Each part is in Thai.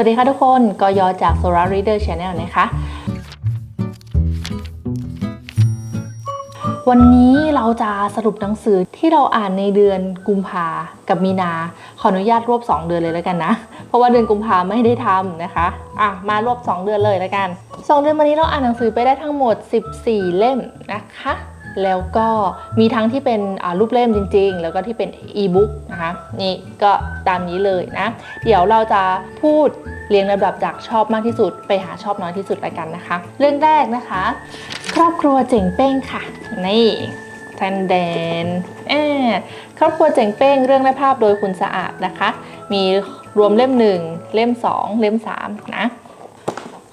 วัสดีค่ะทุกคนกยอจาก Solar Reader Channel นะคะ วันนี้เราจะสรุปหนังสือที่เราอ่านในเดือนกุมภากับมีนา ขออนุญาตรวบ 2 เดือนเลยแล้วกันนะ เพราะว่าเดือนกุมภาไม่ได้ทำนะคะ อะ มารวบ 2 เดือนเลยแล้วกัน 2 เดือนมานี้เราอ่านหนังสือไปได้ทั้งหมด 14 เล่มนะคะ แล้วก็มีทั้งที่เป็นรูปเล่มจริง ๆ แล้วก็ที่เป็นอีบุ๊กนะคะนี่ก็ตามนี้เลยนะ เดี๋ยวเราจะพูดเรียงลำดับจากชอบมากที่สุด ไปหาชอบน้อยที่สุดแล้วกันนะคะ เรื่องแรกนะคะ ครอบครัวเจ๋งเป้งค่ะ นี่แทนแดนเออครอบครัวเจ๋งเป้งเรื่องและภาพโดยคุณสะอาดนะคะ มีรวมเล่ม 1 เล่ม 2 เล่ม 3 นะ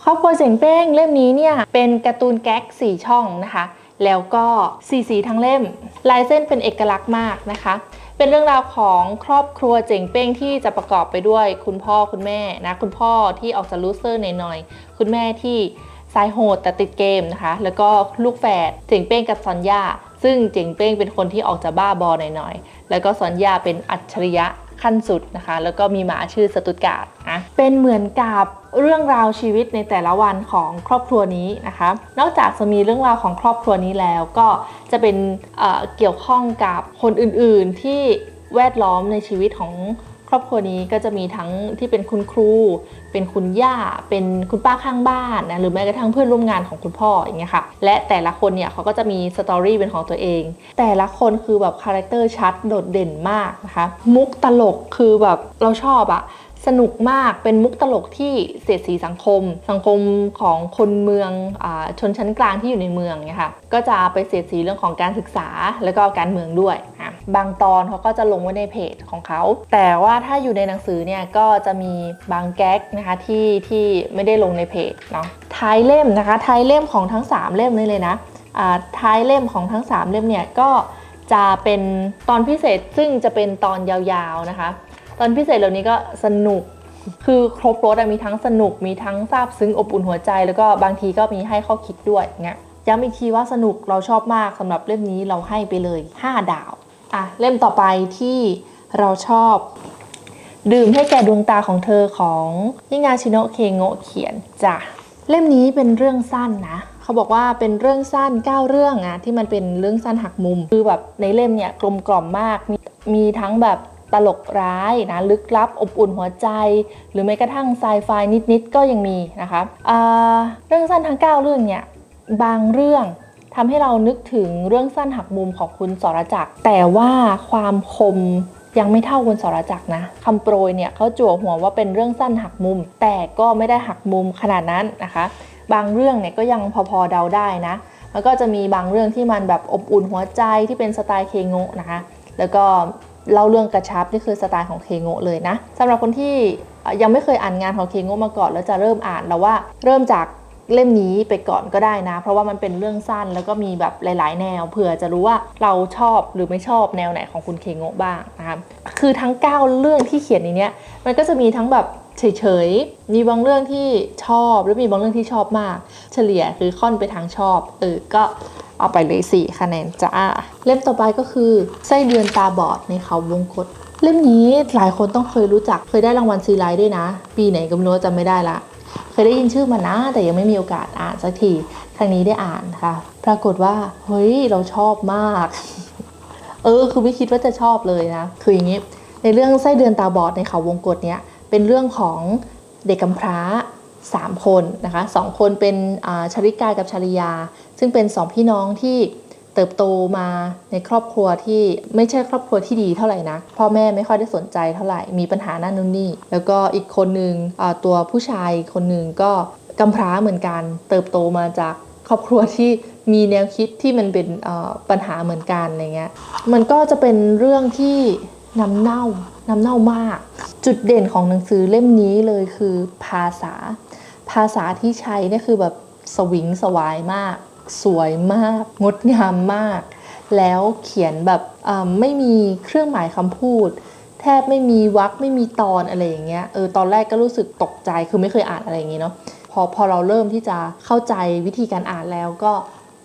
ครอบครัวเจ๋งเป้งเล่มนี้เนี่ยเป็นการ์ตูนแก๊ก4ช่องนะคะ แล้วก็สีสีทั้งเล่ม ลายเส้นเป็นเอกลักษณ์มากนะคะ เป็นเรื่องราวของครอบครัวเจ๋งเป้งที่จะประกอบไปด้วยคุณพ่อคุณแม่นะคุณพ่อที่ออกจะลูเซอร์หน่อยๆคุณแม่ที่สายโหดแต่ติดเกมนะคะ แล้วก็ลูกแฝดเจ๋งเป้งกับซอนยาซึ่งเจ๋งเป้งเป็นคนที่ออกจะบ้าบอหน่อยๆ แล้วก็ซอนยาเป็นอัจฉริยะ ขั้นสุดนะคะ แล้วก็มีหมาชื่อสตุตการ์ดนะเป็นเหมือนกับเรื่องราวชีวิตในแต่ละวันของครอบครัวนี้นะคะ นอกจากจะมีเรื่องราวของครอบครัวนี้แล้วก็จะเป็นเเกี่ยวข้องกับคนอื่นๆที่แวดล้อมในชีวิตของ รอบครัวนี้ก็จะมีทั้งที่เป็นคุณครู เป็นคุณย่า เป็นคุณป้าข้างบ้านนะหรือแม้กระทั่งเพื่อนร่วมงานของคุณพ่ออย่างเงี้ยค่ะและแต่ละคนเนี่ยเขาก็จะมีสตอรี่เป็นของตัวเอง แต่ละคนคือแบบคาแรคเตอร์ชัดโดดเด่นมากนะคะมุกตลกคือแบบเราชอบอะ สนุกมากเป็นมุกตลกที่เสียดสีสังคม สังคมของคนเมืองอชนชั้นกลางที่อยู่ในเมืองเนี่ยค่ะก็จะไปเสียดสีเรื่องของการศึกษาแล้วก็การเมืองด้วยอะบางตอนเขาก็จะลงไว้ในเพจของเขา แต่ว่าถ้าอยู่ในหนังสือเนี่ยก็จะมีบางแก๊กนะคะที่ที่ไม่ได้ลงในเพจเนาะท้ายเล่มนะคะท้ายเล่มของทั้ง 3 เล่มนี้เลยนะท้ายเล่มของทั้ง 3 เล่มเนี่ยก็จะเป็นตอนพิเศษซึ่งจะเป็นตอนยาวๆนะคะ ตอนพิเศษเหล่านี้ก็สนุก คือครบรถอะมีทั้งสนุก มีทั้งซาบซึ้งอบอุ่นหัวใจ แล้วก็บางทีก็มีให้ข้อคิดด้วยเงี้ยย้ำอีกทีว่าสนุกเราชอบมากสำหรับเล่มนี้เราให้ไปเลย 5 ดาวอะเล่มต่อไปที่เราชอบ ดื่มให้แก่ดวงตาของเธอของนิงาชิโนะเคโงะเขียนจ้ะเล่มนี้เป็นเรื่องสั้นนะเขาบอกว่าเป็นเรื่องสั้น 9 เรื่องอะที่มันเป็นเรื่องสั้นหักมุม คือแบบในเล่มเนี่ยกลมกล่อมมาก มีมีทั้งแบบ ตลกร้ายนะลึกลับ อบอุ่นหัวใจ หรือแม้กระทั่งไซไฟนิดๆก็ยังมีนะคะเรื่องสั้นทั้ง 9 เรื่องเนี่ยบางเรื่องทำให้เรานึกถึงเรื่องสั้นหักมุมของคุณสรจักรแต่ว่าความคมยังไม่เท่าคุณสรจักรนะคำโปรยเนี่ยเขาจั่วหัวว่าเป็นเรื่องสั้นหักมุม แต่ก็ไม่ได้หักมุมขนาดนั้นนะคะ บางเรื่องเนี่ยก็ยังพอๆเดาได้นะแล้วก็จะมีบางเรื่องที่มันแบบอบอุ่นหัวใจที่เป็นสไตล์เคโงนะคะ แล้วก็ เล่าเรื่องกระชับนี่คือสไตล์ของเคโงะเลยนะสำหรับคนที่ยังไม่เคยอ่านงานของเคโงะมาก่อนแล้วจะเริ่มอ่านแล้วว่าเริ่มจากเล่มนี้ไปก่อนก็ได้นะ เพราะว่ามันเป็นเรื่องสั้นแล้วก็มีแบบหลาย ๆ แนวเผื่อจะรู้ว่าเราชอบหรือไม่ชอบแนวไหนของคุณเคโงบ้างนะคะคือทั้ง 9 เรื่องที่เขียนในนี้มันก็จะมีทั้งแบบเฉย ๆ มีบางเรื่องที่ชอบแล้วมีบางเรื่องที่ชอบมาก เฉลี่ยคือค่อนไปทางชอบเออก็ เอาไปเลย 4 คะแนนจ้า เล่มต่อไปก็คือไส้เดือนตาบอดในเขาวงกตเล่มนี้หลายคนต้องเคยรู้จักเคยได้รางวัลซีไลท์ด้วยนะ ปีไหนก็ไม่รู้จำไม่ได้ละเคยได้ยินชื่อมานะ แต่ยังไม่มีโอกาสอ่านสักทีครั้งนี้ได้อ่านค่ะ ปรากฏว่าเฮ้ยเราชอบมาก เออ คือไม่คิดว่าจะชอบเลยนะ คืออย่างนี้ ในเรื่องไส้เดือนตาบอดในเขาวงกตเนี้ยเป็นเรื่องของเด็กกำพร้า 3 คนนะคะสองคนเป็นชริกากับชริยา ซึ่งเป็นสองพี่น้องที่เติบโตมาในครอบครัวที่ไม่ใช่ครอบครัวที่ดีเท่าไหร่นะพ่อแม่ไม่ค่อยได้สนใจเท่าไหร่มีปัญหานั่นนู่นนี่ แล้วก็อีกคนนึงอ่าตัวผู้ชายคนหนึ่งก็กำพร้าเหมือนกัน เติบโตมาจากครอบครัวที่มีแนวคิดที่มันเป็นปัญหาเหมือนกันอะไรเงี้ยมันก็จะเป็นเรื่องที่น้ำเน่าน้ำเน่ามาก จุดเด่นของหนังสือเล่มนี้เลยคือภาษา ภาษาที่ใช้เนี่ยคือแบบสวิงสวายมาก สวยมาก งดงามมาก แล้วเขียนแบบไม่มีเครื่องหมายคำพูด แทบไม่มีวรรคไม่มีตอนอะไรอย่างเงี้ยเออตอนแรกก็รู้สึกตกใจคือไม่เคยอ่านอะไรอย่างงี้เนาะพอพอเราเริ่มที่จะเข้าใจวิธีการอ่านแล้วก็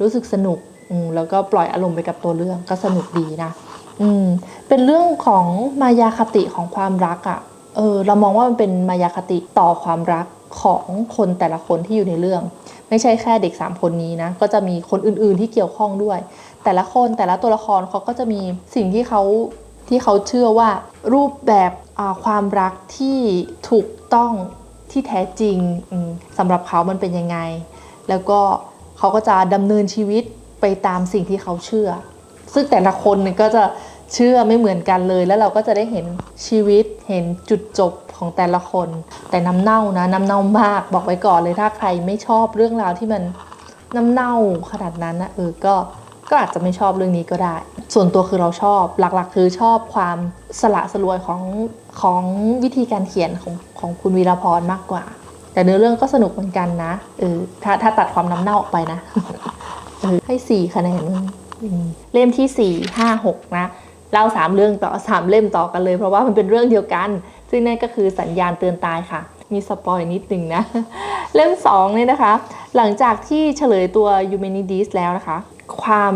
รู้สึกสนุกอืมแล้วก็ปล่อยอารมณ์ไปกับตัวเรื่องก็สนุกดีนะอืมเป็นเรื่องของมายาคติของความรักอะ่ะเออเรามองว่ามันเป็นมายาคติต่อความรัก ของคนแต่ละคนที่อยู่ในเรื่อง ไม่ใช่แค่เด็ก 3 คนนี้นะก็จะมีคนอื่นๆที่เกี่ยวข้องด้วย แต่ละคนแต่ละตัวละครเขาก็จะมีสิ่งที่เขาที่เขาเชื่อว่ารูปแบบความรักที่ถูกต้องที่แท้จริงสำหรับเขามันเป็นยังไง แล้วก็เขาก็จะดำเนินชีวิตไปตามสิ่งที่เขาเชื่อ ซึ่งแต่ละคนก็จะ เชื่อไม่เหมือนกันเลย แล้วเราก็จะได้เห็นชีวิตเห็นจุดจบของแต่ละคน แต่น้ำเน่านะน้ำเน่ามากบอกไว้ก่อนเลยถ้าใครไม่ชอบเรื่องราวที่มันน้ำเน่าขนาดนั้นนะเออก็ก็อาจจะไม่ชอบเรื่องนี้ก็ได้ ส่วนตัวคือเราชอบ หลักๆ คือชอบความสละสลวยของของวิธีการเขียนของของคุณวีรพรมากกว่า แต่เนื้อเรื่องก็สนุกเหมือนกันนะเออถ้าถ้าตัดความน้ำเน่าออกไปนะเออให้สี่คะแนนเล่มที่สี่ห้าหกนะ เล่าสามเรื่องต่อสามเล่มต่อกันเลย เพราะว่ามันเป็นเรื่องเดียวกัน ซึ่งนั่นก็คือสัญญาณเตือนตายค่ะ มีสปอยนิดหนึ่งนะ เล่มสองเนี่ยนะคะ หลังจากที่เฉลยตัวยูเมนิดิสแล้วนะคะ ความ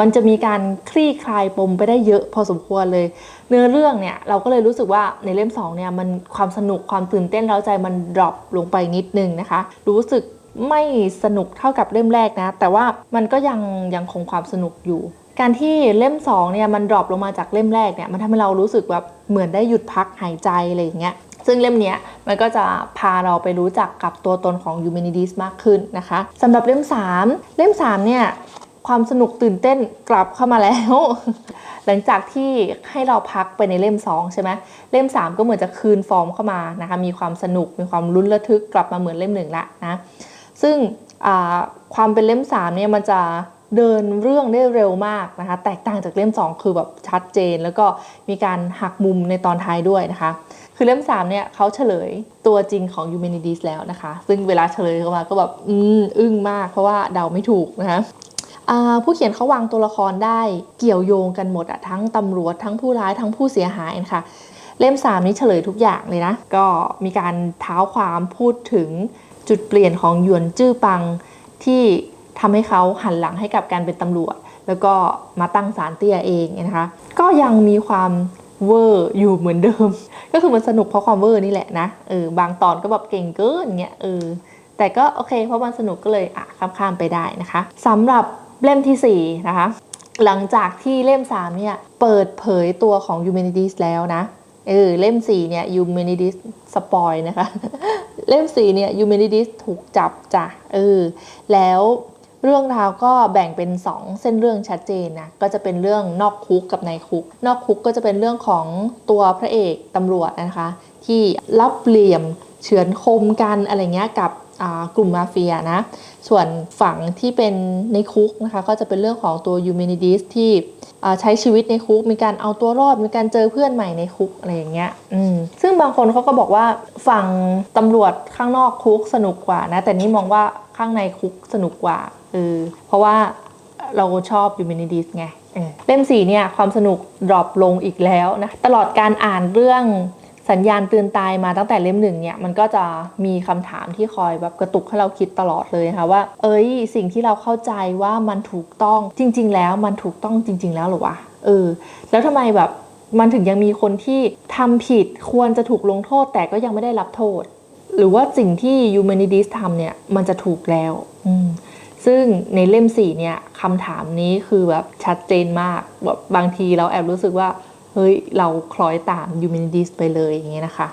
มันจะมีการคลี่คลายปมไปได้เยอะพอสมควรเลย เนื้อเรื่องเนี่ยเราก็เลยรู้สึกว่าในเล่ม2เนี่ยมันความสนุกความตื่นเต้นเร้าใจมันดรอปลงไปนิดนึงนะคะ รู้สึกไม่สนุกเท่ากับเล่มแรกนะ แต่ว่ามันก็ยังยังคงความสนุกอยู่ การที่เล่ม2เนี่ยมันดรอปลงมาจากเล่มแรกเนี่ยมันทำให้เรารู้สึกแบบเหมือนได้หยุดพักหายใจอะไรอย่างเงี้ยซึ่งเล่มเนี้ยมันก็จะพาเราไปรู้จักกับตัวตนของยูเมนิดิสมากขึ้นนะคะสำหรับเล่ม 3 เล่ม 3 เนี่ยความสนุกตื่นเต้นกลับเข้ามาแล้ว หลังจากที่ให้เราพักไปในเล่ม 2 ใช่ไหมเล่ม 3 ก็เหมือนจะคืนฟอร์มเข้ามานะคะมีความสนุกมีความลุ้นระทึกกลับมาเหมือนเล่มหนึ่งละนะซึ่งความเป็นเล่ม3เนี่ยมันจะ เดินเรื่องได้เร็วมากนะคะ แตกต่างจากเล่ม 2 คือแบบชัดเจน แล้วก็มีการหักมุมในตอนท้ายด้วยนะคะ คือเล่ม 3 เนี่ยเขาเฉลยตัวจริงของยูเมนิดิสแล้วนะคะ ซึ่งเวลาเฉลยเข้ามาก็แบบอืมอึ้งมากเพราะว่าเดาไม่ถูกนะคะผู้เขียนเขาวางตัวละครได้เกี่ยวโยงกันหมดอะทั้งตำรวจทั้งผู้ร้ายทั้งผู้เสียหายนะคะเล่ม 3 นี้เฉลยทุกอย่างเลยนะ ก็มีการเท้าความพูดถึงจุดเปลี่ยนของหยวนจื้อปังที่ ทำให้เขาหันหลังให้กับการเป็นตำรวจ แล้วก็มาตั้งศาลเตี้ยเองนะคะ ก็ยังมีความเวอร์อยู่เหมือนเดิม ก็คือมันสนุกเพราะความเวอร์นี่แหละนะเออบางตอนก็แบบเก่งเกินเงี้ยเออแต่ก็โอเค เพราะมันสนุกก็เลยอะข้ามข้ามๆไปได้นะคะสำหรับเล่มทีสี่4นะคะหลังจากที่เล่ม 3 เนี่ย เปิดเผยตัวของ Humanities แล้วนะ เออ เล่ม 4 เนี่ย Humanities สปอยนะคะ เล่ม 4 เนี่ย Humanities ถูกจับจ้ะ เออ แล้ว เรื่องราวก็แบ่งเป็น 2 เส้นเรื่องชัดเจนนะก็จะเป็นเรื่องนอกคุกกับในคุก นอกคุกก็จะเป็นเรื่องของตัวพระเอกตำรวจนะคะ ที่รับเหลี่ยมเฉือนคมกันอะไรเงี้ยกับ กลุ่มมาเฟียนะ ส่วนฝั่งที่เป็นในคุกนะคะ ก็จะเป็นเรื่องของตัวยูเมนิดิสที่ใช้ชีวิตในคุก มีการเอาตัวรอด มีการเจอเพื่อนใหม่ในคุกอะไรอย่างเงี้ยซึ่งบางคนเขาก็บอกว่าฝั่งตำรวจข้างนอกคุกสนุกกว่านะ แต่นี่มองว่าข้างในคุกสนุกกว่าเออเพราะว่าเราชอบยูเมนิดิสไงเล่มสี่เนี่ยความสนุกดรอปลงอีกแล้วนะ ตลอดการอ่านเรื่อง สัญญาณเตือนตายมาตั้งแต่เล่มหนึ่งเนี่ยมันก็จะมีคำถามที่คอยแบบกระตุกให้เราคิดตลอดเลยนะคะว่า เอ้ย สิ่งที่เราเข้าใจว่ามันถูกต้องจริง ๆ แล้วมันถูกต้องจริง ๆ แล้วหรอวะเออ แล้วทำไมแบบมันถึงยังมีคนที่ทำผิดควรจะถูกลงโทษแต่ก็ยังไม่ได้รับโทษ หรือว่าสิ่งที่ยู m ม n นิดิสทำเนี่ยมันจะถูกแล้วอืซึ่งในเล่มสี่เนี่ยคำถามนี้คือแบบชัดเจนมากแบบบางทีเราแอบรู้สึกว่า เฮ้ยเราคล้อยตามยูมินิดิสไปเลยอย่างเงี้ยนะคะ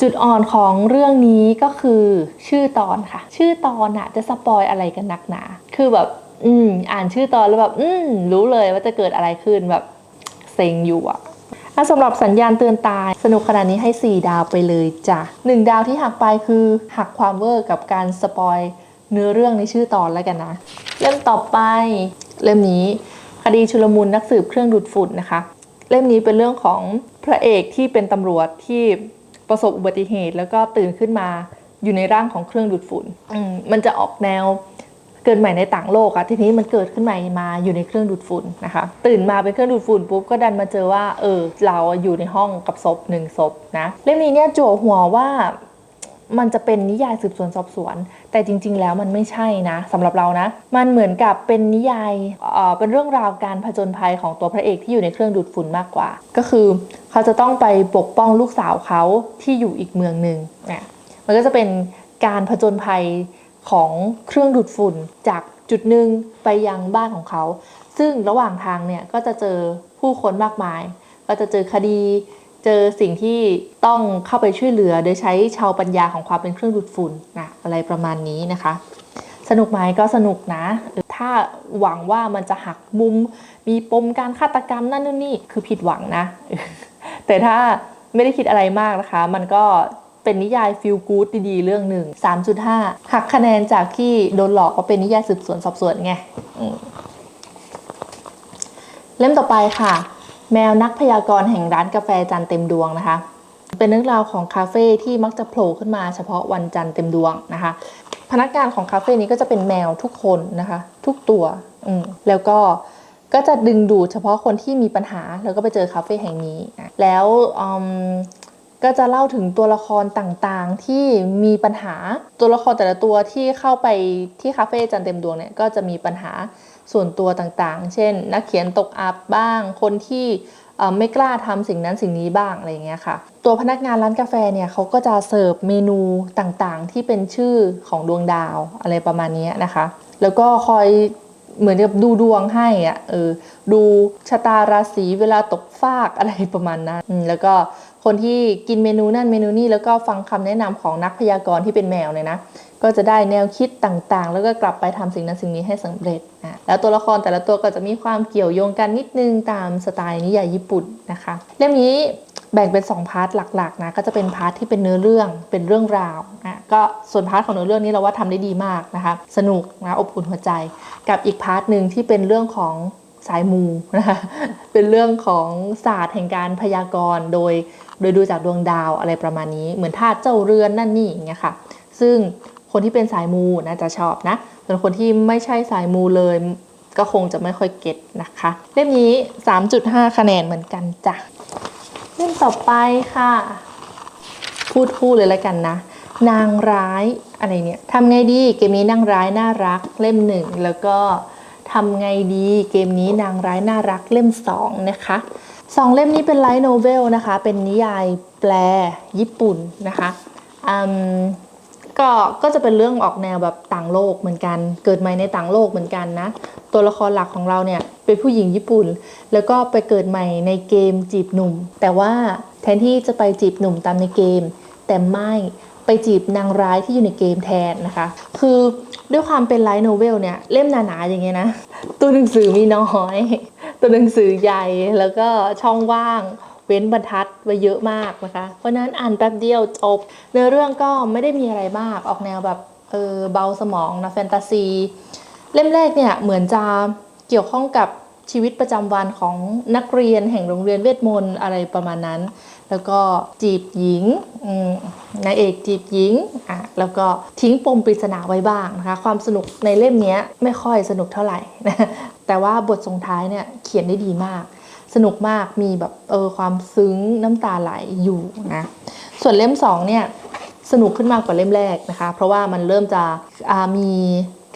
จุดอ่อนของเรื่องนี้ก็คือชื่อตอนค่ะ ชื่อตอนอะจะสปอยอะไรกันนักหนา คือแบบ อืม อ่านชื่อตอนแล้วแบบ อืม รู้เลยว่าจะเกิดอะไรขึ้นแบบเซ็งอยู่อะอะสำหรับสัญญาณเตือนตาย สนุกขนาดนี้ให้ 4 ดาวไปเลยจ้ะหนึ่งดาวที่หักไปคือหักความเวอร์กับการสปอยเนื้อเรื่องในชื่อตอนแล้วกันนะ เล่มต่อไป เล่มนี้คดีชุลมุนนักสืบเครื่องดูดฝุ่นนะคะ เล่มนี้เป็นเรื่องของพระเอกที่เป็นตำรวจที่ประสบอุบัติเหตุ แล้วก็ตื่นขึ้นมาอยู่ในร่างของเครื่องดูดฝุ่นมมันจะออกแนวเกิดใหม่ในต่างโลกอะทีนี้มันเกิดขึ้นใหม่มาอยู่ในเครื่องดูดฝุ่นนะคะ ตื่นมาเป็นเครื่องดูดฝุ่นปุ๊บก็ดันมาเจอว่าเออเราอยู่ในห้องกับศพหนึ่งศพนะเล่มนี้เนี่ยจั่วหัวว่ามันจะเป็นนิยายสืบสวนสอบสวน แต่จริง ๆ แล้วมันไม่ใช่นะสำหรับเรานะ มันเหมือนกับเป็นนิยายเอ่อเป็นเรื่องราวการผจญภัยของตัวพระเอกที่อยู่ในเครื่องดูดฝุ่นมากกว่า ก็คือเขาจะต้องไปปกป้องลูกสาวเขาที่อยู่อีกเมืองหนึ่งเนี่ยมันก็จะเป็นการผจญภัยของเครื่องดูดฝุ่นจากจุดหนึ่งไปยังบ้านของเขา ซึ่งระหว่างทางเนี่ยก็จะเจอผู้คนมากมาย ก็จะเจอคดี เจอสิ่งที่ต้องเข้าไปช่วยเหลือ โดยใช้ชาวปัญญาของความเป็นเครื่องดูดฝุ่นนะอะไรประมาณนี้นะคะ สนุกไหมก็สนุกนะ ถ้าหวังว่ามันจะหักมุม มีปมการฆาตกรรมนั่นนู่นนี่คือผิดหวังนะ แต่ถ้าไม่ได้คิดอะไรมากนะคะ มันก็เป็นนิยายฟิลกู๊ดดีๆ เรื่องหนึ่ง 3.5 หักคะแนนจากที่โดนหลอกว่าเป็นนิยายสืบสวนสอบสวนไงเล่มต่อไปค่ะ แมวนักพยากรณ์แห่งร้านกาแฟจันเต็มดวงนะคะ เป็นเรื่องราวของคาเฟ่ที่มักจะโผล่ขึ้นมาเฉพาะวันจันทร์เต็มดวงนะคะ พนักงานของคาเฟ่นี้ก็จะเป็นแมวทุกคนนะคะ ทุกตัวอืแล้วก็ก็จะดึงดูดเฉพาะคนที่มีปัญหาแล้วก็ไปเจอคาเฟ่แห่งนี้นะแล้วอืมก็จะเล่าถึงตัวละครต่างๆที่มีปัญหาตัวละครแต่ละตัวที่เข้าไปที่คาเฟ่จันทร์เต็มดวงเนี่ยก็จะมีปัญหา ส่วนตัวต่างๆ เช่น นักเขียนตกอับบ้าง คนที่ไม่กล้าทำสิ่งนั้นสิ่งนี้บ้างอะไรอย่างเงี้ยค่ะ ตัวพนักงานร้านกาแฟเนี่ยเขาก็จะเสิร์ฟเมนูต่างๆ ที่เป็นชื่อของดวงดาวอะไรประมาณนี้นะคะ แล้วก็คอยเหมือนกับดูดวงให้อะเออดูชะตาราศีเวลาตกฟากอะไรประมาณนั้นแล้วก็ คนที่กินเมนูนั่นเมนูนี่แล้วก็ฟังคำแนะนำของนักพยากรณ์ที่เป็นแมวเนี่ยนะก็จะได้แนวคิดต่างๆ แล้วก็กลับไปทำสิ่งนั้นสิ่งนี้ให้สำเร็จนะแล้วตัวละครแต่ละตัวก็จะมีความเกี่ยวโยงกันนิดนึงตามสไตล์นิยายญี่ปุ่นนะคะเล่มนี้แบ่งเป็น 2 พาร์ทหลักๆนะก็จะเป็นพาร์ทที่เป็นเนื้อเรื่องเป็นเรื่องราวนะก็ส่วนพาร์ทของเนื้อเรื่องนี้เราว่าทำได้ดีมากนะคะสนุกนะอบอุ่นหัวใจ กับอีกพาร์ทหนึ่งที่เป็นเรื่องของสายมูนะคะเป็นเรื่องของศาสตร์แห่งการพยากรณ์โดย โดยดูจากดวงดาวอะไรประมาณนี้ เหมือนธาตุเจ้าเรือนนั่นนี่อย่างเงี้ยค่ะ ซึ่งคนที่เป็นสายมูน่าจะชอบนะส่วนคนที่ไม่ใช่สายมูเลยก็คงจะไม่ค่อยเก็ตนะคะ เล่มนี้ 3.5 คะแนนเหมือนกันจ้ะ เล่มต่อไปค่ะ พูดคู่เลยแล้วกันนะ นางร้ายอะไรเนี่ยทำไงดีเกมนี้นางร้ายน่ารักเล่มหนึ่งแล้วก็ทำไงดีเกมนี้นางร้ายน่ารักเล่มสองนะคะ สองเล่มนี้เป็นไลท์โนเวลนะคะ เป็นนิยายแปลญี่ปุ่นนะคะอืมก็ก็จะเป็นเรื่องออกแนวแบบต่างโลกเหมือนกัน เกิดใหม่ในต่างโลกเหมือนกันนะ ตัวละครหลักของเราเนี่ยเป็นผู้หญิงญี่ปุ่น แล้วก็ไปเกิดใหม่ในเกมจีบหนุ่ม แต่ว่าแทนที่จะไปจีบหนุ่มตามในเกม แต่ไม่ไปจีบนางร้ายที่อยู่ในเกมแทนนะคะ คือ ด้วยความเป็นไลท์โนเวลเนี่ยเล่มหนาๆอย่างเงี้ยนะ ตัวหนังสือมีน้อย ตัวหนังสือใหญ่แล้วก็ช่องว่างเว้นบรรทัดไว้เยอะมากนะคะ เพราะฉะนั้นอ่านแป๊บเดียวจบเนื้อเรื่องก็ไม่ได้มีอะไรมากออกแนวแบบเออเบาสมองนะแฟนตาซี เล่มแรกเนี่ยเหมือนจะเกี่ยวข้องกับชีวิตประจำวันของนักเรียนแห่งโรงเรียนเวทมนต์อะไรประมาณนั้น แล้วก็จีบหญิงนายเอกจีบหญิงอะแล้วก็ทิ้งปมปริศนาไว้บ้างนะคะความสนุกในเล่มนี้ไม่ค่อยสนุกเท่าไหร่นะแต่ว่าบทส่งท้ายเนี่ยเขียนได้ดีมาก สนุกมากมีแบบเออความซึ้งน้ำตาไหลอยู่นะส่วนเล่มสองเนี่ยสนุกขึ้นมากกว่าเล่มแรกนะคะ เพราะว่ามันเริ่มจะมี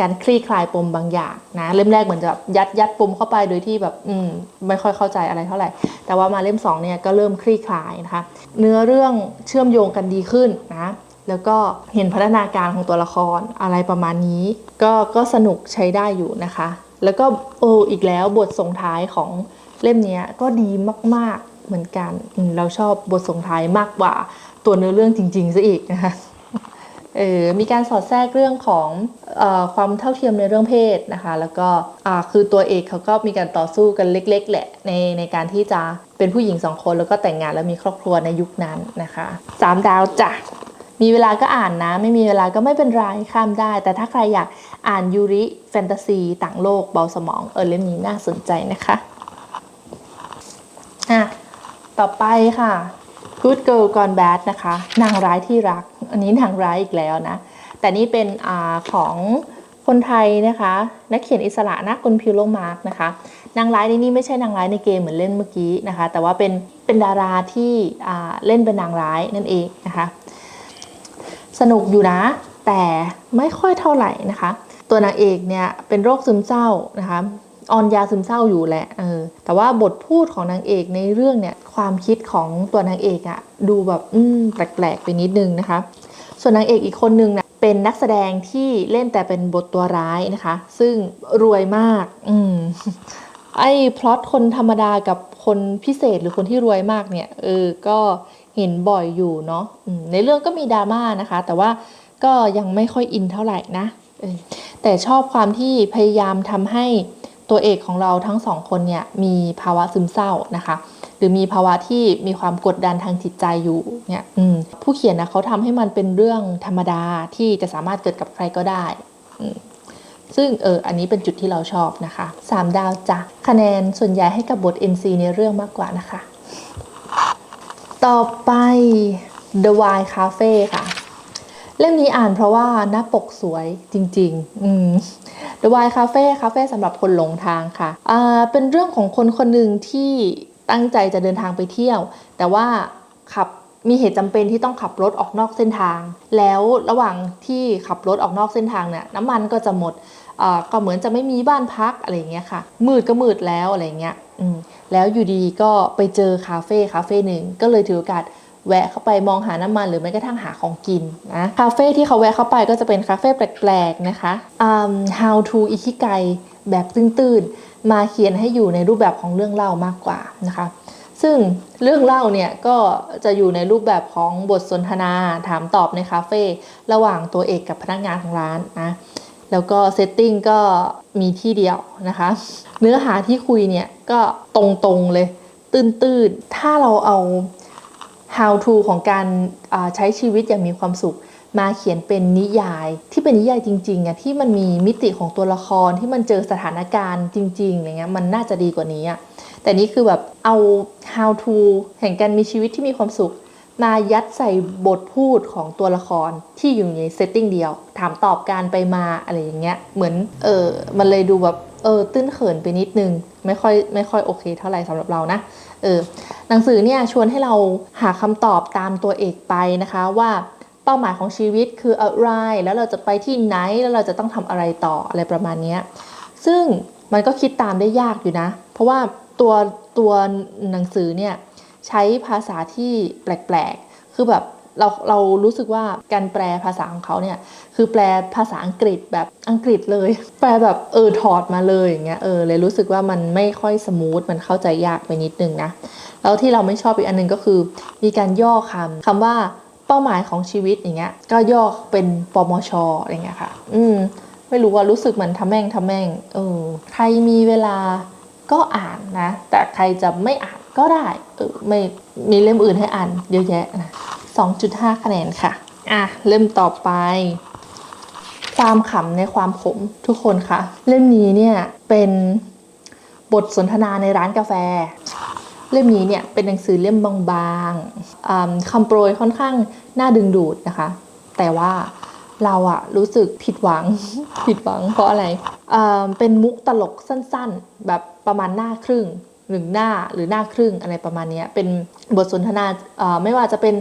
การคลี่คลายปมบางอย่างนะเล่มแรกเหมือนจะแบบยัดยัดปมเข้าไปโดยที่แบบอืมไม่ค่อยเข้าใจอะไรเท่าไหร่ แต่ว่ามาเล่มสองเนี่ยก็เริ่มคลี่คลายนะคะเนื้อเรื่องเชื่อมโยงกันดีขึ้นนะแล้วก็เห็นพัฒนาการของตัวละครอะไรประมาณนี้ ก็ก็สนุกใช้ได้อยู่นะคะ แล้วก็โอ้อีกแล้วบทส่งท้ายของเล่มนี้ก็ดีมาก ๆเหมือนกัน เราชอบบทส่งท้ายมากกว่าตัวเนื้อเรื่องจริงๆซะอีกนะคะ เออมีการสอดแทรกเรื่องของอความเท่าเทียมในเรื่องเพศนะคะ แล้วก็คือตัวเอกเขาก็มีการต่อสู้กันเล็ก ๆ แหละในในการที่จะเป็นผู้หญิงสองคนแล้วก็แต่งงานแล้วมีครอบครัวในยุคนั้นนะคะสามดาวจ้ะมีเวลาก็อ่านนะ ไม่มีเวลาก็ไม่เป็นไรข้ามได้ แต่ถ้าใครอยากอ่านยูริแฟนตาซีต่างโลกเบาสมองเออเล่มนี้น่าสนใจนะคะอะต่อไปค่ะ Good Girl Gone Bad นะคะ นางร้ายที่รัก อันนี้นางร้ายอีกแล้วนะ แต่นี่เป็นอของคนไทยนะคะ นักเขียนอิสระนะคุณพิวโลมาร์กนะคะ นางร้ายในนี่ไม่ใช่นางร้ายในเกมเหมือนเล่นเมื่อกี้นะคะ แต่ว่าเป็นเป็นดาราที่เล่นเป็นนางร้ายนั่นเองนะคะ สนุกอยู่นะ แต่ไม่ค่อยเท่าไหร่นะคะ ตัวนางเอกเนี่ยเป็นโรคซึมเศร้านะคะ ออนยาซึมเศร้าอยู่แหละเออแต่ว่าบทพูดของนางเอกในเรื่องเนี่ยความคิดของตัวนางเอกอะดูแบบอืมแปลกๆไปนิดนึงนะคะ ส่วนนางเอกอีกคนนึงเนี่ยเป็นนักแสดงที่เล่นแต่เป็นบทตัวร้ายนะคะ ซึ่งรวยมาก อืมไอ้พล็อตคนธรรมดากับคนพิเศษหรือคนที่รวยมากเนี่ยเออก็เห็นบ่อยอยู่เนาะในเรื่องก็มีดราม่านะคะ แต่ว่าก็ยังไม่ค่อยอินเท่าไหร่นะแต่ชอบความที่พยายามทำให้ ตัวเอกของเราทั้งสองคนเนี่ยมีภาวะซึมเศร้านะคะ หรือมีภาวะที่มีความกดดันทางจิตใจอยู่เนี่ยผู้เขียนนะเขาทำให้มันเป็นเรื่องธรรมดาที่จะสามารถเกิดกับใครก็ได้ซึ่งเอออันนี้เป็นจุดที่เราชอบนะคะ 3 ดาวจ้ะคะแนนส่วนใหญ่ให้กับบท NC ในเรื่องมากกว่านะคะ ต่อไป The Wild Cafe ค่ะ เล่มนี้อ่านเพราะว่าหน้าปกสวยจริงๆอืม The Wild Cafe คาเฟ่สำหรับคนหลงทางค่ะอ่าเป็นเรื่องของคนคนหนึ่งที่ตั้งใจจะเดินทางไปเที่ยว แต่ว่าขับมีเหตุจำเป็นที่ต้องขับรถออกนอกเส้นทาง แล้วระหว่างที่ขับรถออกนอกเส้นทางเนี่ยน้ำมันก็จะหมดก็เหมือนจะไม่มีบ้านพักอะไรอย่างเงี้ยค่ะ มืดก็มืดแล้วอะไรอย่างเงี้ยแล้วอยู่ดีก็ไปเจอคาเฟ่คาเฟ่หนึ่งก็เลยถือโอกาส แวะเข้าไปมองหาน้ำมันหรือแม้กระทั่งหาของกินนะคาเฟ่ที่เขาแวะเข้าไปก็จะเป็นคาเฟ่แปลกๆนะคะอืม how to อิคิไกแบบตื้นๆ มาเขียนให้อยู่ในรูปแบบของเรื่องเล่ามากกว่านะคะ ซึ่งเรื่องเล่าเนี่ยก็จะอยู่ในรูปแบบของบทสนทนาถามตอบในคาเฟ่ระหว่างตัวเอกกับพนักงานของร้านนะแล้วก็เซตติ้งก็มีที่เดียวนะคะ เนื้อหาที่คุยเนี่ยก็ตรงๆเลยตื้นๆ ถ้าเราเอา how to ของการใช้ชีวิตอย่างมีความสุข มาเขียนเป็นนิยาย ที่เป็นนิยายจริงๆอะที่มันมีมิติของตัวละครที่มันเจอสถานการณ์จริงๆอะไรเงี้ยมันน่าจะดีกว่านี้อะแต่นี่คือแบบเอา how to แห่งการมีชีวิตที่มีความสุข มายัดใส่บทพูดของตัวละครที่อยู่ในเซตติ้งเดียว ถามตอบการไปมาอะไรอย่างเงี้ยเหมือนเออมันเลยดูแบบ เออตื้นเขินไปนิดนึง ไม่ค่อยไม่ค่อยโอเคเท่าไหร่สำหรับเรานะเออหนังสือเนี่ยชวนให้เราหาคำตอบตามตัวเอกไปนะคะว่าเป้าหมายของชีวิตคืออะไร แล้วเราจะไปที่ไหนแล้วเราจะต้องทำอะไรต่ออะไรประมาณเนี้ยซึ่งมันก็คิดตามได้ยากอยู่นะ เพราะว่าตัวตัวหนังสือเนี่ยใช้ภาษาที่แปลกๆ คือแบบ เราเรารู้สึกว่าการแปลภาษาของเขาเนี่ยคือแปลภาษาอังกฤษแบบอังกฤษเลย แปลแบบเออถอดมาเลยอย่างเงี้ยเออเลยรู้สึกว่ามันไม่ค่อยสมูทมันเข้าใจยากไปนิดนึงนะแล้วที่เราไม่ชอบอีกอันนึงก็คือ มีการย่อคำคำว่าเป้าหมายของชีวิตอย่างเงี้ยก็ย่อเป็นปมชอะไรเงี้ยค่ะ อืมไม่รู้ว่ารู้สึกเหมือนทำแม่งทำแม่งเออใครมีเวลาก็อ่านนะ แต่ใครจะไม่อ่านก็ได้เออไม่มีเล่มอื่นให้อ่านเยอะแยะนะ 2.5 คะแนนค่ะ อะเล่มต่อไป ความขำในความขมทุกคนค่ะ เล่มนี้เนี่ยเป็นบทสนทนาในร้านกาแฟ เล่มนี้เนี่ยเป็นหนังสือเล่มบางๆคำโปรยค่อนข้างน่าดึงดูดนะคะ แต่ว่าเราอะรู้สึกผิดหวัง ผิดหวังเพราะอะไรอ่าเป็นมุกตลกสั้นๆ แบบประมาณหน้าครึ่ง หนึ่งหน้าหรือหน้าครึ่งอะไรประมาณนี้เป็นบทสนทนาไม่ว่าจะเป็น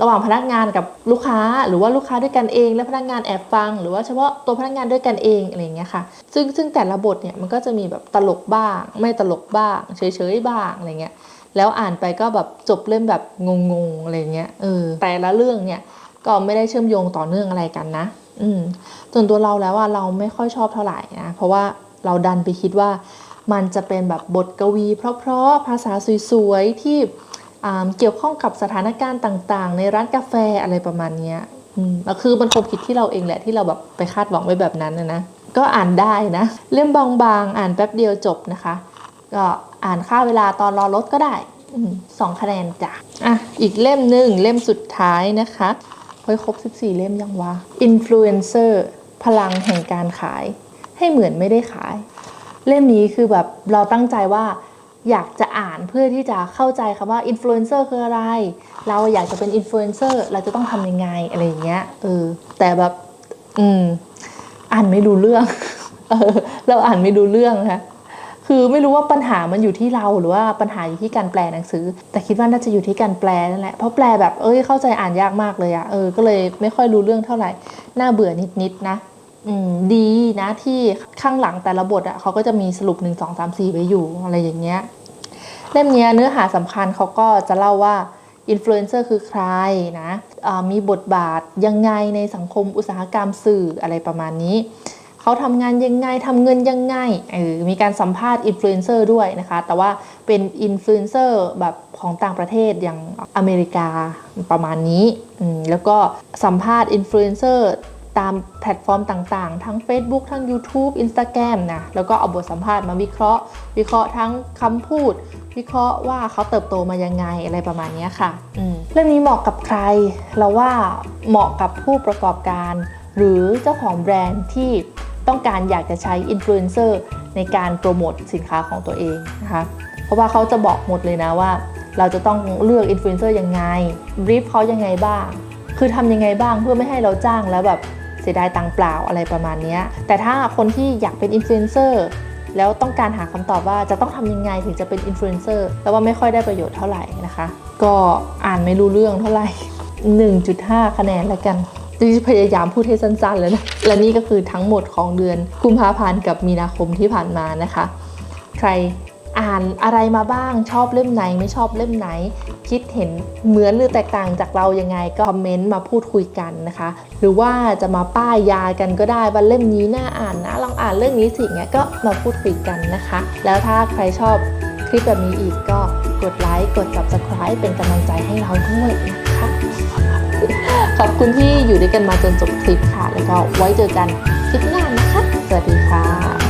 ระหว่างพนักงานกับลูกค้า หรือว่าลูกค้าด้วยกันเอง และพนักงานแอบฟัง หรือว่าเฉพาะตัวพนักงานด้วยกันเองอะไรอย่างเงี้ยค่ะ ซึ่งซึ่งแต่ละบทเนี่ยมันก็จะมีแบบตลกบ้าง ไม่ตลกบ้างเฉยๆบ้างอะไรเงี้ยแล้วอ่านไปก็แบบจบเล่มแบบงงๆอะไรเงี้ยเออแต่ละเรื่องเนี่ยก็ไม่ได้เชื่อมโยงต่อเนื่องอะไรกันนะ อืมส่วนตัวเราแล้วว่าเราไม่ค่อยชอบเท่าไหร่นะเพราะว่าเราดันไปคิดว่า มันจะเป็นแบบบทกวี เพราะๆภาษาสวยๆที่เกี่ยวข้องกับสถานการณ์ต่างๆ ในร้านกาแฟอะไรประมาณนี้อืมแล้วคือมันคงผิดที่เราเองแหละที่เราแบบไปคาดหวังไว้แบบนั้นนะ ก็อ่านได้นะ เล่มบางๆ อ่านแป๊บเดียวจบนะคะ ก็อ่านค่าเวลาตอนรอรถก็ได้อสองคะแนนจ้ะ อะ อีกเล่มหนึ่งเล่มสุดท้ายนะคะเฮ้ยครบ 14 เล่มยังวะ Influencer พลังแห่งการขาย ให้เหมือนไม่ได้ขาย เล่มนี้คือแบบเราตั้งใจว่าอยากจะอ่านเพื่อที่จะเข้าใจคำว่าอินฟลูเอนเซอร์คืออะไร เราอยากจะเป็นอินฟลูเอนเซอร์เราจะต้องทำยังไงอะไรอย่างเงี้ยเออแต่แบบอืมอ่านไม่ดูเรื่องเออเราอ่านไม่ดูเรื่องนะคะคือไม่รู้ว่าปัญหามันอยู่ที่เราหรือว่าปัญหาอยู่ที่การแปลหนังสือ แต่คิดว่าน่าจะอยู่ที่การแปลนั่นแหละเพราะแปลแบบเอ้ยเข้าใจอ่านยากมากเลยอะเออก็เลยไม่ค่อยรู้เรื่องเท่าไหร่น่าเบื่อนิดๆนะ ดีนะที่ข้างหลังแต่ละบทอะเขาก็จะมีสรุป 1 2 3 4ไว้อยู่อะไรอย่างเงี้ยเล่มเนี้ยเนื้อหาสำคัญเขาก็จะเล่าว่าอินฟลูเอนเซอร์คือใครนะมีบทบาทยังไงในสังคมอุตสาหกรรมสื่ออะไรประมาณนี้ เขาทำงานยังไงทำเงินยังไงเออมีการสัมภาษณ์อินฟลูเอนเซอร์ด้วยนะคะ แต่ว่าเป็นอินฟลูเอนเซอร์แบบของต่างประเทศอย่างอเมริกาประมาณนี้ แล้วก็สัมภาษณ์อินฟลูเอนเซอร์ ตามแพลตฟอร์มต่างๆ ทั้ง Facebook ทั้ง YouTube Instagram นะ แล้วก็เอาบทสัมภาษณ์มาวิเคราะห์ วิเคราะห์ทั้งคำพูด วิเคราะห์ว่าเขาเติบโตมายังไงอะไรประมาณนี้ค่ะอืมเรื่องนี้เหมาะกับใคร เราว่าเหมาะกับผู้ประกอบการ หรือเจ้าของแบรนด์ที่ต้องการอยากจะใช้อินฟลูเอนเซอร์ในการโปรโมทสินค้าของตัวเองนะคะ เพราะว่าเขาจะบอกหมดเลยนะว่า เราจะต้องเลือกอินฟลูเอนเซอร์ยังไงบรีฟเขายังไงบ้าง คือทำยังไงบ้างเพื่อไม่ให้เราจ้างแล้วแบบ เสียดายตังเปล่าอะไรประมาณนี้ แต่ถ้าคนที่อยากเป็นอินฟลูเอนเซอร์แล้วต้องการหาคำตอบว่าจะต้องทำยังไงถึงจะเป็นอินฟลูเอนเซอร์แล้วว่าไม่ค่อยได้ประโยชน์เท่าไหร่นะคะ ก็อ่านไม่รู้เรื่องเท่าไหร่ 1.5 คะแนนแล้วกันที่พยายามพูดให้สั้นๆแล้วนะ และนี่ก็คือทั้งหมดของเดือนกุมภาพันธ์กับมีนาคมที่ผ่านมานะคะ ใคร อ่านอะไรมาบ้างชอบเล่มไหนไม่ชอบเล่มไหน คิดเห็นเหมือนหรือแตกต่างจากเรายังไงก็คอมเมนต์มาพูดคุยกันนะคะ หรือว่าจะมาป้ายยากันก็ได้ว่าเล่มนี้น่าอ่านนะลองอ่านเรื่องนี้สิเงี้ยก็มาพูดคุยกันนะคะ แล้วถ้าใครชอบคลิปแบบนี้อีกก็กดไลค์กด subscribe เป็นกำลังใจให้เราด้วยนะคะขอบคุณที่อยู่ด้วยกันมาจนจบคลิปค่ะ แล้วก็ไว้เจอกันคลิปหน้านะคะ สวัสดีค่ะ